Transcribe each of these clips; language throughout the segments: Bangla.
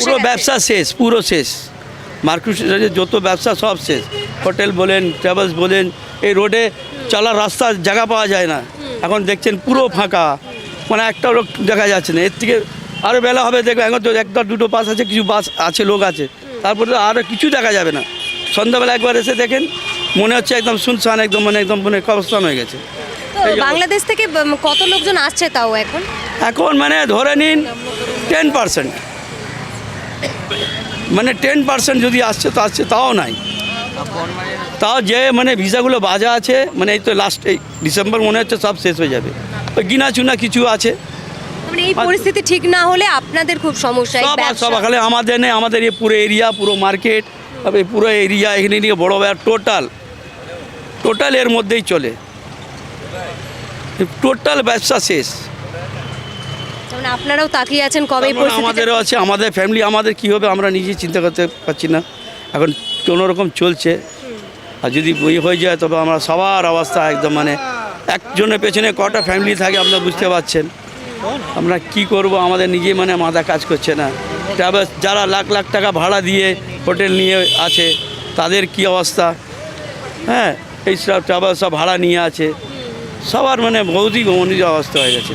পুরো ব্যবসা শেষ পুরো শেষ। মার্কুশ যত ব্যবসা সব শেষ। হোটেল বলেন ট্রাভেলস বলেন এই রোডে চলার রাস্তা জায়গা পাওয়া যায় না। এখন দেখছেন পুরো ফাঁকা। মানে একটা লোক দেখা যাচ্ছে না। এর থেকে আরও বেলা হবে দেখবে এখন তো একটা দুটো বাস আছে কিছু বাস আছে লোক আছে। তারপরে তো আরও কিছু দেখা যাবে না। সন্ধ্যাবেলা একবার এসে দেখেন মনে হচ্ছে একদম শুনশান একদম মানে একদম মানে কবস্থান হয়ে গেছে। বাংলাদেশ থেকে কত লোকজন আসছে তাও এখন? এখন মানে ধরে নিন টেন পার্সেন্ট মানে টেন পার্সেন্ট যদি আসছে তো আসছে তাও নাই। তাও যে মানে ভিসাগুলো বাজা আছে মানে এই তো লাস্ট এই ডিসেম্বর মনে হচ্ছে সব শেষ হয়ে যাবে। ওই গিনা চুনা কিছু আছে। মানে এই পরিস্থিতি ঠিক না হলে আপনাদের খুব সমস্যা সব খালি আমাদের নেই আমাদের এই পুরো এরিয়া পুরো মার্কেট এই পুরো এরিয়া এখানে নিয়ে বড় বড় টোটাল টোটাল এর মধ্যেই চলে। টোটাল ব্যবসা শেষ। মানে আপনারাও তাকিয়ে আছেন কবে এই পরিস্থিতি আমাদেরও আছে আমাদের ফ্যামিলি আমাদের কী হবে আমরা নিজেই চিন্তা করতে পারছি না। এখন কোনো রকম চলছে। আর যদি বই হয়ে যায় তবে আমরা সবার অবস্থা একদম মানে একজনের পেছনে কটা ফ্যামিলি থাকে আপনারা বুঝতে পারছেন। আমরা কি করব? আমাদের নিজে মানে মাথা কাজ করছে না। ট্রাভেলস যারা লাখ লাখ টাকা ভাড়া দিয়ে হোটেল নিয়ে আছে তাদের কি অবস্থা? হ্যাঁ এই সব ট্রাভেলস সব ভাড়া নিয়ে আছে। সবার মানে বহুতই গমনীয় অবস্থা হয়ে গেছে।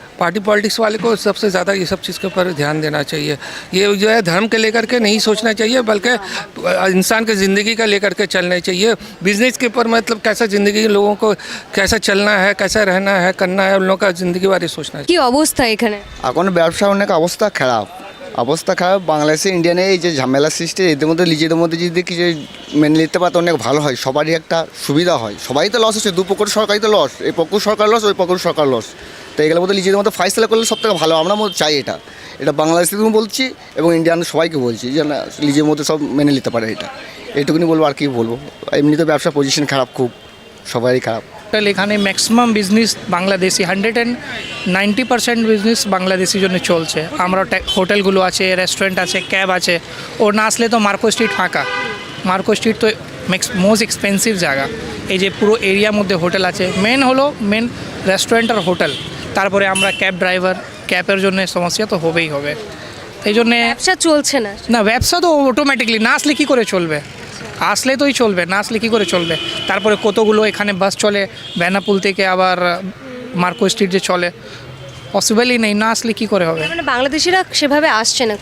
पार्टी पॉलिटिक्स वाले को सबसे ज़्यादा ये सब चीज़ के ऊपर ध्यान देना चाहिए ये जो है धर्म के लेकर के नहीं सोचना चाहिए बल्कि इंसान की ज़िंदगी का लेकर के चलना चाहिए बिजनेस के ऊपर मतलब कैसा ज़िंदगी लोगों को कैसा चलना है कैसा रहना है करना है उन लोगों का ज़िंदगी बारे सोचना चाहिए কি অবস্থা এখানে এখন ব্যবসা অনেক অবস্থা খারাপ অবস্থা খারাপ। বাংলাদেশে ইন্ডিয়ানে এই যে ঝামেলা সৃষ্টি, এদের মধ্যে, নিজেদের মধ্যে যদি কিছু মেনে নিতে পারতো অনেক ভালো হয়, সবারই একটা সুবিধা হয়। সবাই তো লস হচ্ছে দুপক্ষর সরকারই তো লস এই পক্ষ সরকার লস ওই পক্ষ সরকার লস তো এগুলোর মধ্যে নিজেদের মধ্যে ফাইসলা করলে সব থেকে ভালো, আমরা চাই এটা। এটা বাংলাদেশের বলছি এবং ইন্ডিয়ান সবাইকে বলছি যে না, নিজের মধ্যে সব মেনে নিতে পারে এটা। এইটুকুনি বলব, আর কি বলব। এমনি তো ব্যবসা পজিশন খারাপ খুব, সবারই খারাপ। টোটাল এখানে maximum business Bangladeshi hundred and ninety percent business Bangladeshi জন্য চলছে। আমরা হোটেলগুলো আছে রেস্টুরেন্ট আছে ক্যাব আছে। ও না আসলে তো মার্কো স্ট্রিট ফাঁকা। মার্কো স্ট্রিট তো মোস্ট এক্সপেন্সিভ জায়গা। এই যে পুরো এরিয়ার মধ্যে হোটেল আছে। মেন হলো মেন রেস্টুরেন্ট আর হোটেল। তারপরে আমরা ক্যাব ড্রাইভার ক্যাবের জন্য সমস্যা তো হবেই হবে। এই জন্যে ব্যবসা চলছে না। না ব্যবসা তো অটোমেটিকলি না আসলে কী করে চলবে? আসলে তোই চলবে না আসলে কী করে চলবে? তারপরে কতগুলো এখানে বাস চলে বেনাপুল থেকে আবার মার্কো স্ট্রিট যে চলে পসিবলই নেই না আসলে কী করে হবে? মানে বাংলাদেশিরা সেভাবে আসছে না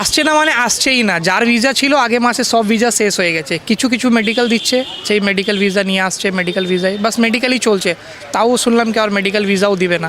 আসছে না মানে আসছেই না যার ভিসা ছিল আগে মাসে সব ভিসা শেষ হয়ে গেছে। কিছু কিছু মেডিকেল দিচ্ছে সেই মেডিকেল ভিসা নিয়ে আসছে মেডিকেল ভিসায় বাস মেডিকেলই চলছে তাও শুনলাম কি আর মেডিকেল ভিসাও দিবে না।